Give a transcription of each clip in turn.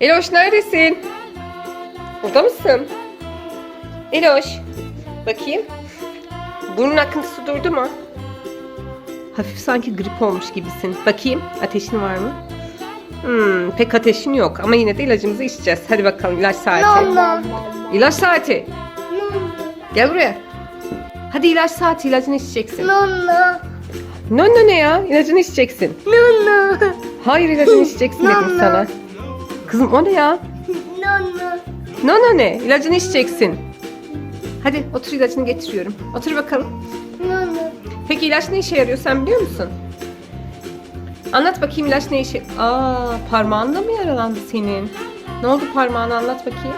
Eloş neredesin? Burada mısın? Eloş. Bakayım. Burnun akıntısı durdu mu? Hafif sanki grip olmuş gibisin. Bakayım ateşin var mı? Hmm, pek ateşin yok ama yine de ilacımızı içeceğiz. Hadi bakalım ilaç saati. İlaç saati. Gel buraya. Hadi ilaç saati ilacını içeceksin. Nonna. No no ne ya? İlacını içeceksin. Nonna. Hayır ilacını içeceksin dedim sana. Kızım o ne ya? Nonna. No no ne? İlacını içeceksin. Hadi otur ilacını getiriyorum. Otur bakalım. Nonna. Peki ilaç ne işe yarıyor sen biliyor musun? Anlat bakayım ilaç ne işe... Aa parmağında mı yaralandı senin? Ne oldu parmağına anlat bakayım.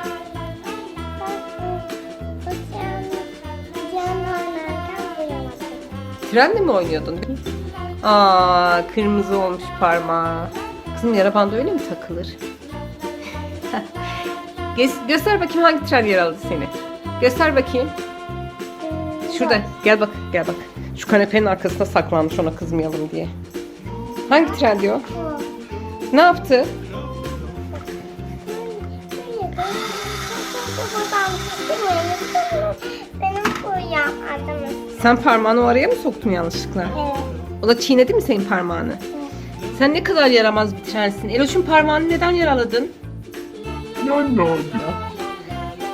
Trenle mi oynuyordun? Aa kırmızı olmuş parmağı. Kızım yara bandı öyle mi takılır? Gö- göster bakayım hangi tren yaraladı seni. Göster bakayım. Şurada gel bak gel bak. Şu kanepenin arkasına saklanmış ona kızmayalım diye. Hangi tren diyor? Ne yaptı? Benim. Sen parmağını o araya mı soktun yanlışlıkla? O da çiğnedi mi senin parmağını? Sen ne kadar yaramaz bir trensin. Eloş'un parmağını neden yaraladın?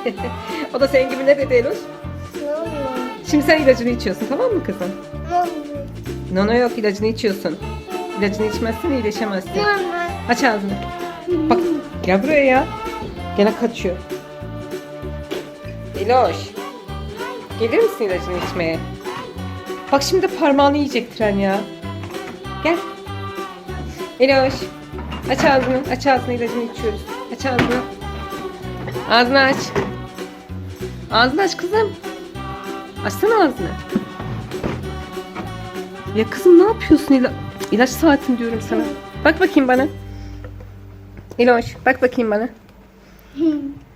o da senin gibi ne dedi Eloş? Nonna. Şimdi sen ilacını içiyorsun tamam mı kızım? Nonna. Nono yok ilacını içiyorsun. İlacını içmezsen iyileşemezsin. Nonna. Aç ağzını. Bak gel buraya ya. Gene kaçıyor. Eloş. Gelir misin ilacını içmeye? Bak şimdi parmağını yiyecek tren ya. Gel. Eloş. Aç ağzını. Aç ağzını ilacını içiyoruz. Aç ağzını. Ağzını aç. Ağzını aç kızım. Açsana ağzını. Ya kızım ne yapıyorsun? İla- İlaç saatin diyorum sana. Bak bakayım bana. İloş bak bakayım bana.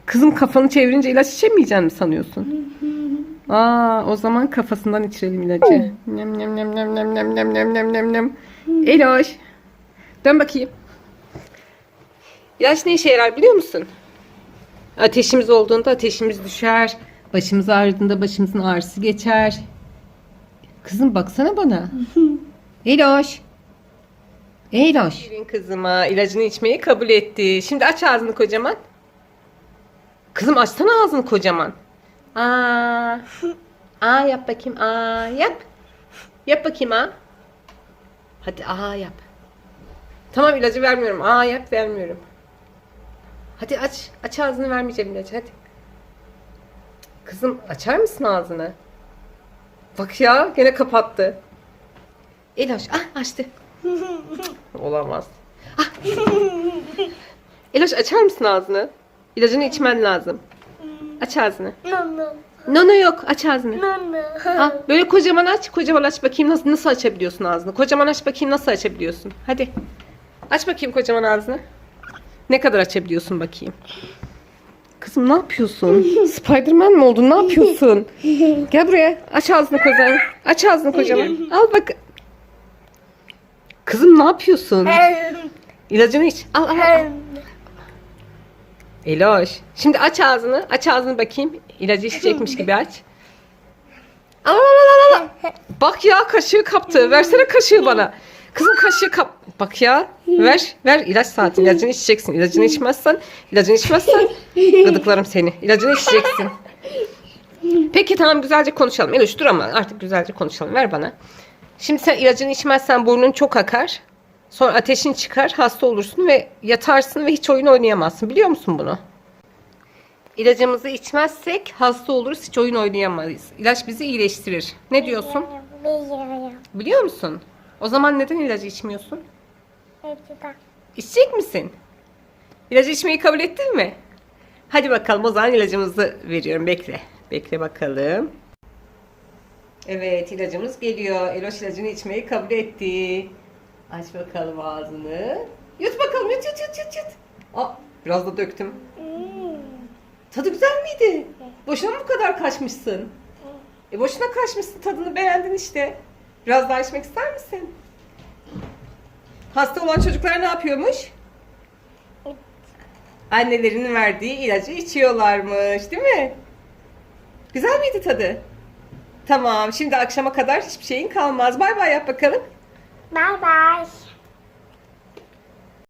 Kızım kafanı çevirince ilaç içemeyeceğim mi sanıyorsun? Aa o zaman kafasından içirelim ilacı. Nem nem nem nem nem nem nem nem nem nem nem. Eloş. Dön bakayım. İlaç ne işe yarar biliyor musun? Ateşimiz olduğunda ateşimiz düşer. Başımız ağrıdığında başımızın ağrısı geçer. Kızım baksana bana. Eloş. Eloş. Şirin kızıma ilacını içmeyi kabul etti. Şimdi aç ağzını kocaman. Kızım açsana ağzını kocaman. Aa. Aa yap bakayım. Aa yap. Yap bakayım aa. Hadi aa yap. Tamam ilacı vermiyorum. Aa yap vermiyorum. Hadi aç. Aç ağzını vermeyeceğim ilacı hadi. Kızım açar mısın ağzını? Bak ya gene kapattı. Eloş ah açtı. Olamaz. Ah. Eloş açar mısın ağzını? İlacını içmen lazım. Aç ağzını. Nonna. Nono yok aç ağzını. Nonna. Ah, böyle kocaman aç. Kocaman aç bakayım nasıl nasıl açabiliyorsun ağzını. Kocaman aç bakayım nasıl açabiliyorsun. Hadi. Aç bakayım kocaman ağzını. Ne kadar açabiliyorsun bakayım. Kızım ne yapıyorsun? Spiderman mi oldun? Ne yapıyorsun? Gel buraya. Aç ağzını kocaman. Aç ağzını kocaman. Al bak. Kızım ne yapıyorsun? İlacını iç. Al al al. Eloş. Şimdi aç ağzını. Aç ağzını bakayım. İlacı içecekmiş gibi aç. Al al al al. Bak ya kaşığı kaptı. Versene kaşığı bana. Kızım kaşığı kap. Bak ya. Ver. Ver ilaç saati. İlacını içeceksin. İlacını içmezsen, ilacını içmezsen gıdıklarım seni. İlacını içeceksin. Peki tamam güzelce konuşalım. Eloş dur ama artık güzelce konuşalım. Ver bana. Şimdi sen ilacını içmezsen burnun çok akar. Sonra ateşin çıkar, hasta olursun ve yatarsın ve hiç oyun oynayamazsın. Biliyor musun bunu? İlacımızı içmezsek hasta oluruz, hiç oyun oynayamayız. İlaç bizi iyileştirir. Ne diyorsun? Biliyorum. Biliyor musun? O zaman neden ilacı içmiyorsun? Bak. İçecek misin? İlacı içmeyi kabul ettin mi? Hadi bakalım o zaman ilacımızı veriyorum. Bekle. Bekle bakalım. Evet ilacımız geliyor. Eloş ilacını içmeyi kabul etti. Aç bakalım ağzını. Yut bakalım yut yut yut yut yut. Aa, biraz da döktüm. Hmm. Tadı güzel miydi? Boşuna mı bu kadar kaçmışsın? E boşuna kaçmışsın tadını beğendin işte. Biraz daha içmek ister misin? Hasta olan çocuklar ne yapıyormuş? annelerinin verdiği ilacı içiyorlarmış değil mi? Güzel miydi tadı? Tamam şimdi akşama kadar hiçbir şeyin kalmaz. Bay bay yap bakalım. Bye bye.